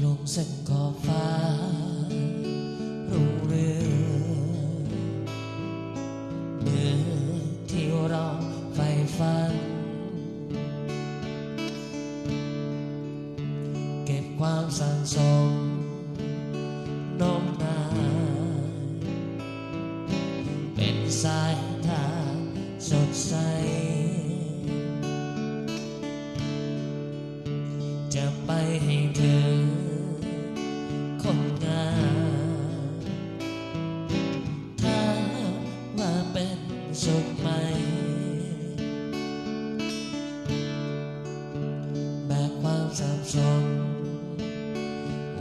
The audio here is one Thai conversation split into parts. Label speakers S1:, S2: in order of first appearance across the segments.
S1: เส้นขอบฟ้ารุ่งเรืองเหมือนที่เราใฝ่ฝัน เก็บความสั่งสมน้มนายเป็นสายทางสดใสจะไปให้ถึงค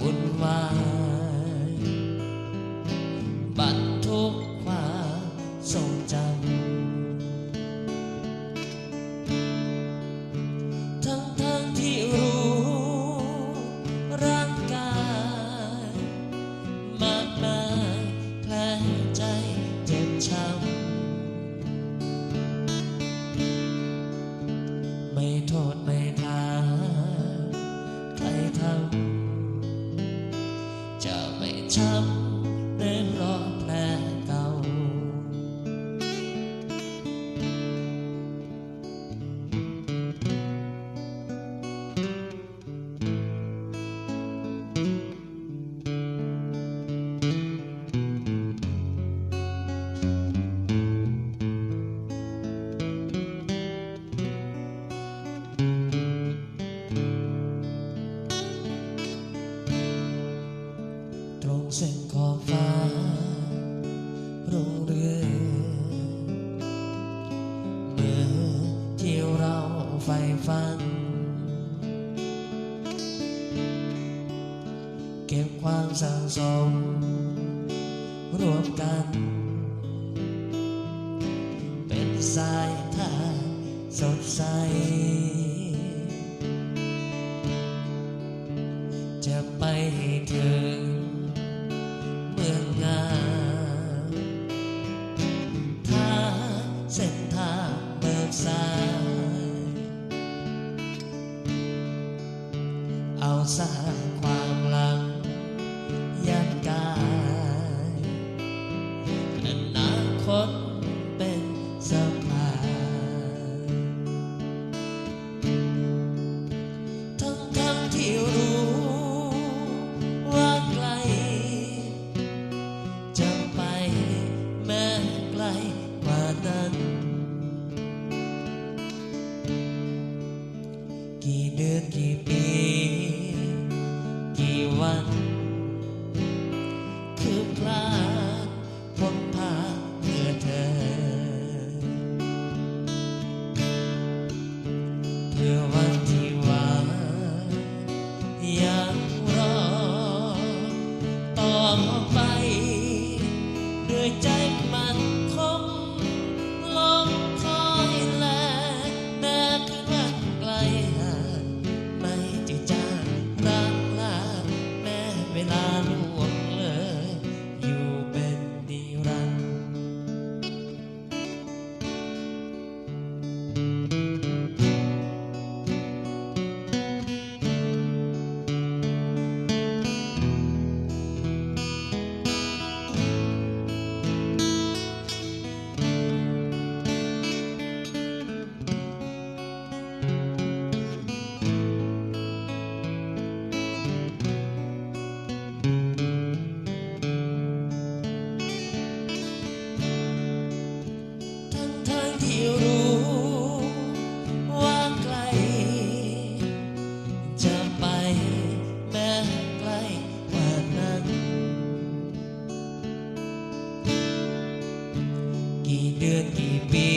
S1: วุ่นวายบรรทุกความทรงจำทั้งทั้งที่รู้ร่างกายมากมายแผลใจเจ็บช้ำไม่โทษ ใฝ่ฝัน เก็บความสั่งสมรวมกัน เป็นสายทางสดใส จะไปให้ถึงเมืองงามถ้าเส้นทางเบิกสาย สร้างความหลังยันกายอนาคตเป็นสะพานทั้งทั้งที่รู้ว่าไกล จะไปแม้ไกลกว่านั้นกี่เดือนกี่ปี ที่รู้ว่าไกล จะไปแม้ไกลกว่านั้น กี่เดือนกี่ปี